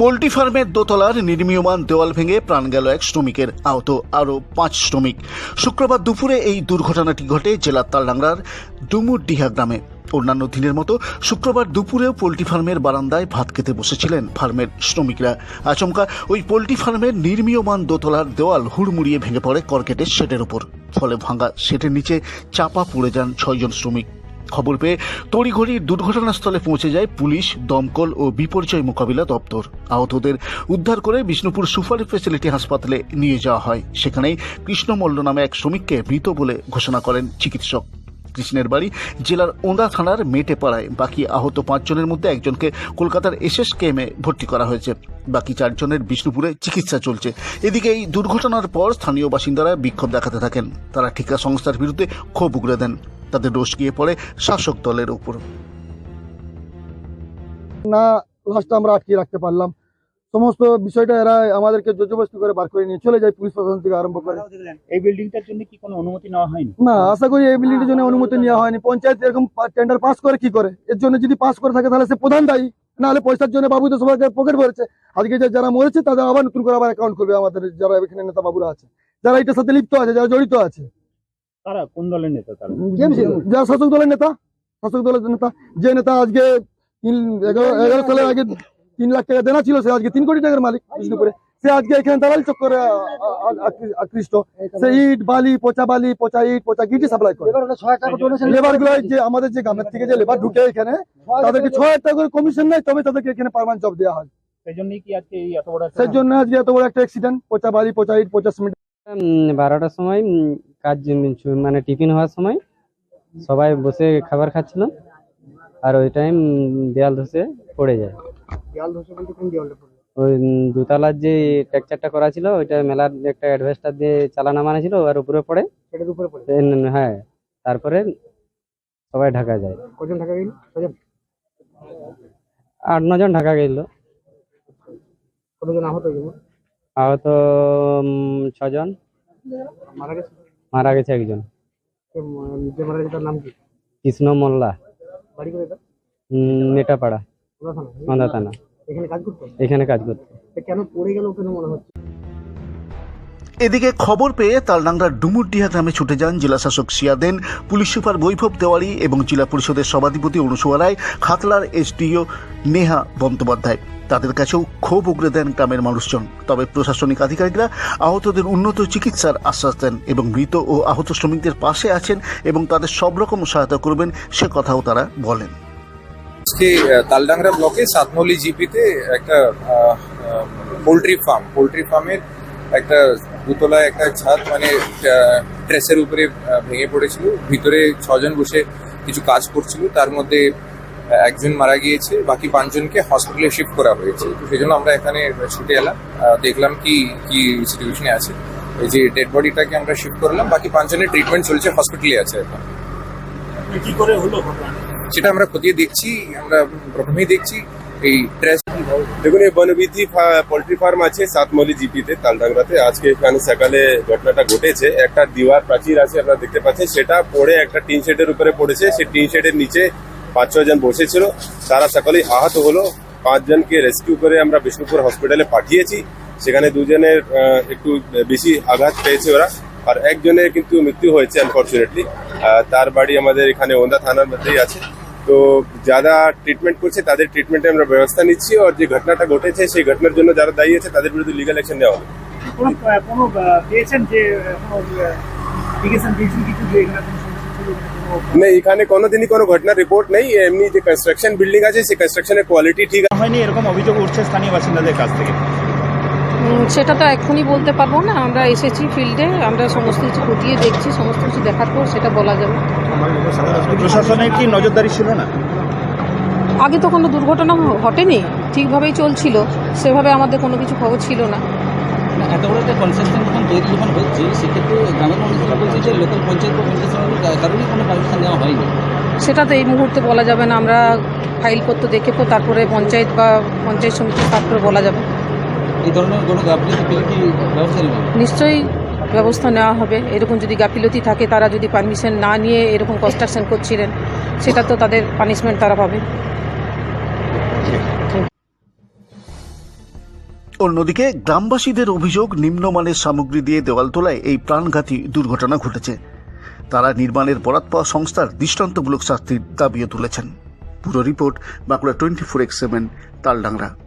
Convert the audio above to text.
Poultry ফার্মের দোতলার নির্মীয়মান দেওয়াল ভেঙে প্রাণ গেল এক শ্রমিকের, আহত আরও পাঁচ শ্রমিক। শুক্রবার দুপুরে এই দুর্ঘটনাটি ঘটে জেলার তালডাংরার ডুমুরডিহা গ্রামে। অন্যান্য দিনের মতো শুক্রবার দুপুরেও পোলট্রি ফার্মের বারান্দায় ভাত খেতে বসেছিলেন ফার্মের শ্রমিকরা। আচমকা, ওই পোলট্রি ফার্মের নির্মীয়মান দোতলার দেওয়াল হুড়মুড়িয়ে ভেঙে পড়ে কর্কেটের শেডের ওপর ফলে ভাঙা শেডের নিচে চাপা পড়ে যান ছয়জন শ্রমিক। খবর পেয়ে তড়িঘড়ি দুর্ঘটনাস্থলে পৌঁছে যায় পুলিশ, দমকল ও বিপর্যয় মোকাবিলা দপ্তর। আহতদের উদ্ধার করে বিষ্ণুপুর সুপার ফেসিলিটি হাসপাতালে নিয়ে যাওয়া হয়। সেখানেই কৃষ্ণ মল্ল নামে এক শ্রমিককে মৃত বলে ঘোষণা করেন চিকিৎসক। কৃষ্ণের বাড়ি জেলার ওঁদা থানার মেটেপাড়ায়। বাকি আহত পাঁচজনের মধ্যে একজনকে কলকাতার এসএস কেমে ভর্তি করা হয়েছে। বাকি চারজনের বিষ্ণুপুরে চিকিৎসা চলছে। এদিকে এই দুর্ঘটনার পর স্থানীয় বাসিন্দারা বিক্ষোভ দেখাতে থাকেন। তারা ঠিকা সংস্থার বিরুদ্ধে ক্ষোভ উগড়ে দেন। তাদের দোষ গিয়ে পড়ে শাসক দলের উপর। না লাস্টটা আমরা আটকে রাখতে পারলাম। সমস্ত বিষয়টা এরা আমাদেরকে জোজবস্তি করে বার করে নিয়ে চলে যায় পুলিশ প্রশাসন থেকে আরম্ভ করে। এই বিল্ডিংটার জন্য কি কোনো অনুমতি নেওয়া হয়নি? না আশা করি এই বিল্ডিংটির জন্য অনুমতি নেওয়া হয়নি। পঞ্চায়েত এরকম টেন্ডার পাস করে কি করে? এর জন্য যদি পাস করে থাকে তাহলে সে প্রধান দায়ী। নাহলে পয়সার জন্য বাবু তো সবাইকে পকেট ভরেছে। আজকে যে যারা মরেছে তাদের আবার নতুন করে আবার অ্যাকাউন্ট করবে আমাদের যারা এখানে নেতা বাবুরা আছে। যারা এটার সাথে লিপ্ত আছে যারা জড়িত আছে। তারা কোন দলের নেতা তারা? যারা শাসক দলের নেতা শাসক দলের নেতা যে নেতা আজকে তিন এগারো সালের আগে তিন লাখ টাকা দেনা ছিল সে আজকে তিন কোটি টাকার মালিক বিষ্ণুপুরে। সে আজকে এখানে দালাল চক্করে আকৃষ্ট। সে ইট বালি পচা বালি পচা ইট পচা গিটি সাপ্লাই করে? লেবারগুলো যে আমাদের যে গ্রামের থেকে যে লেবার ঢুকে এখানে তাদেরকে ছয় হাজার টাকা করে কমিশন নেয় তবে তাদেরকে এখানে পারমানেন্ট জব দেওয়া হয়। সেই জন্যই কি আজকে এই এত বড় সেই জন্য আজকে এত বড় একটা অ্যাক্সিডেন্ট পচা বালি পচা ইট পচা সিমেন্ট বারোটার সময় কাজ মানে টিফিন হওয়ার সময় সবাই বসে খাবার খাচ্ছিল আর ওই টাইম দেয়াল ধসে পড়ে যায়। ওই দুতলার যে টেকচারটা করা ছিল ওইটা মেলার একটা অ্যাডভেস্টার দিয়ে চালানো মানা ছিল আর উপরে পড়ে। হ্যাঁ তারপরে সবাই ঢাকা যায়। কজন টাকা গেল? আট নজন ঢাকা গেল। কতজন আহত আহত ছজন। মারা গেছে? মারা গেছে একজন। যে মারা গেছে তার নাম কি? কৃষ্ণ মোল্লা। বাড়ি করে থানা। এখানে কাজ করতো? এখানে কাজ করতে। কেন পড়ে গেল কেন মনে হচ্ছে? এদিকে খবর পেয়ে তালডাংরার ডুমুরডিহা গ্রামে ছুটে যান জেলাশাসক সিয়াদেন পুলিশ সুপার বৈভব দেওয়ারি এবং জেলা পরিষদের সভাধিপতি অনুসুয়া রায় খাতলার এসডিও নেহা বন্দ্যোপাধ্যায়। তাদের কাছেও ক্ষোভ উগড়ে দেন গ্রামের মানুষজন। তবে প্রশাসনিক আধিকারিকরা আহতদের উন্নত চিকিৎসার আশ্বাস দেন এবং মৃত ও আহত শ্রমিকদের পাশে আছেন এবং তাদের সব রকম সহায়তা করবেন সে কথাও তারা বলেন। আজকে তালডাংরা ব্লকে সাতমলি জিপিতে একটা পোলট্রি ফার্ম, পোলট্রি ফার্মের একটা দুতলায় একটা ছাদ মানে ট্রেসের উপরে ভেঙে পড়েছিল। ভিতরে ছজন বসে কিছু কাজ করছিল। তার মধ্যে একজন মারা গিয়েছে বাকি পাঁচজনকে হসপিটালে শিফট করা হয়েছে। তো সেই জন্য আমরা এখানে ছুটে এলাম। দেখলাম কি কি সিচুয়েশনে আছে। এই যে ডেড বডিটাকে আমরা শিফট করলাম বাকি পাঁচজনের ট্রিটমেন্ট চলছে হসপিটালে আছে এখন। কি করে হলো সেটা আমরা খতিয়ে দেখছি আমরা প্রথমেই দেখছি এই ট্রেস দেখুন এই বনবিথি পোল্ট্রি ফার্ম আছে সাতমলি জিপিতে তালডাংরাতে। আজকে এখানে সকালে ঘটনাটা ঘটেছে। একটা দিওয়ার প্রাচীর আছে আপনারা দেখতে পাচ্ছেন। সেটা পড়ে একটা টিন শেডের উপরে পড়েছে। সেই টিন শেডের নিচে পাঁচ ছয় জন বসেছিল, তারা সকলেই আহত হলো। পাঁচজনকে রেস্কিউ করে আমরা বিষ্ণুপুর হসপিটালে পাঠিয়েছি। সেখানে দুজনের একটু বেশি আঘাত পেয়েছে ওরা। আর একজনের কিন্তু মৃত্যু হয়েছে আনফর্চুনেটলি তার বাড়ি আমাদের এখানে ওন্দা থানার মধ্যেই আছে। তো যারা ট্রিটমেন্ট করছে, তাদের ট্রিটমেন্টে আমরা ব্যবস্থা নিচ্ছি। আর যে ঘটনাটা ঘটেছে, সেই ঘটনার জন্য যারা দায়ী আছে, তাদের বিরুদ্ধে লিগাল অ্যাকশন নেওয়া হবে। কোনো পেয়েছেন যে, কোনো যে এখানে কোনো সমস্যা ছিল কোনো না এখানে কোনোদিনই কোনো ঘটনার রিপোর্ট নেই এমনি যে কনস্ট্রাকশন বিল্ডিং আছে সেই কনস্ট্রাকশনের কোয়ালিটি ঠিক হয়নি এরকম অভিযোগ উঠছে স্থানীয় বাসিন্দাদের কাছ থেকে? সেটা তো এক্ষুনি বলতে পারব না। আমরা এসেছি ফিল্ডে আমরা সমস্ত কিছু খতিয়ে দেখছি সমস্ত কিছু দেখার পর সেটা বলা যাবে। প্রশাসনের কি নজরদারি ছিল না? আগে তো কোনো দুর্ঘটনা ঘটেনি ঠিকভাবেই চলছিল। সেভাবে আমাদের কোনো কিছু খবর ছিল না। এত বড় একটা কনস্ট্রাকশন যখন তৈরি যখন হচ্ছে সেক্ষেত্রে গ্রামের মানুষরা বলছে যে লোকাল পঞ্চায়েত বা পঞ্চায়েত কারণেই কোনো পারমিশন নেওয়া হয়নি। সেটা তো এই মুহূর্তে বলা যাবে না আমরা ফাইলপত্র দেখে তো তারপরে পঞ্চায়েত বা পঞ্চায়েত সমিতির তারপরে বলা যাবে। এই ধরনের কোনো গাফিলতি পেলে কি ব্যবস্থা নেবেন নিশ্চয়ই ব্যবস্থা নেওয়া হবে। এরকম যদি গাফিলতি থাকে তারা যদি পারমিশন না নিয়ে এরকম কনস্ট্রাকশন করছিলেন সেটা তো তাদের পানিশমেন্ট তারা পাবে। অন্যদিকে গ্রামবাসীদের অভিযোগ, নিম্নমানের সামগ্রী দিয়ে দেওয়াল তোলায় এই প্রাণঘাতী দুর্ঘটনা ঘটেছে। তারা নির্মাণের বরাত পাওয়া সংস্থার দৃষ্টান্তমূলক শাস্তির দাবিও তুলেছেন। পুরো report, Bankura twenty four X seven, Taldangra.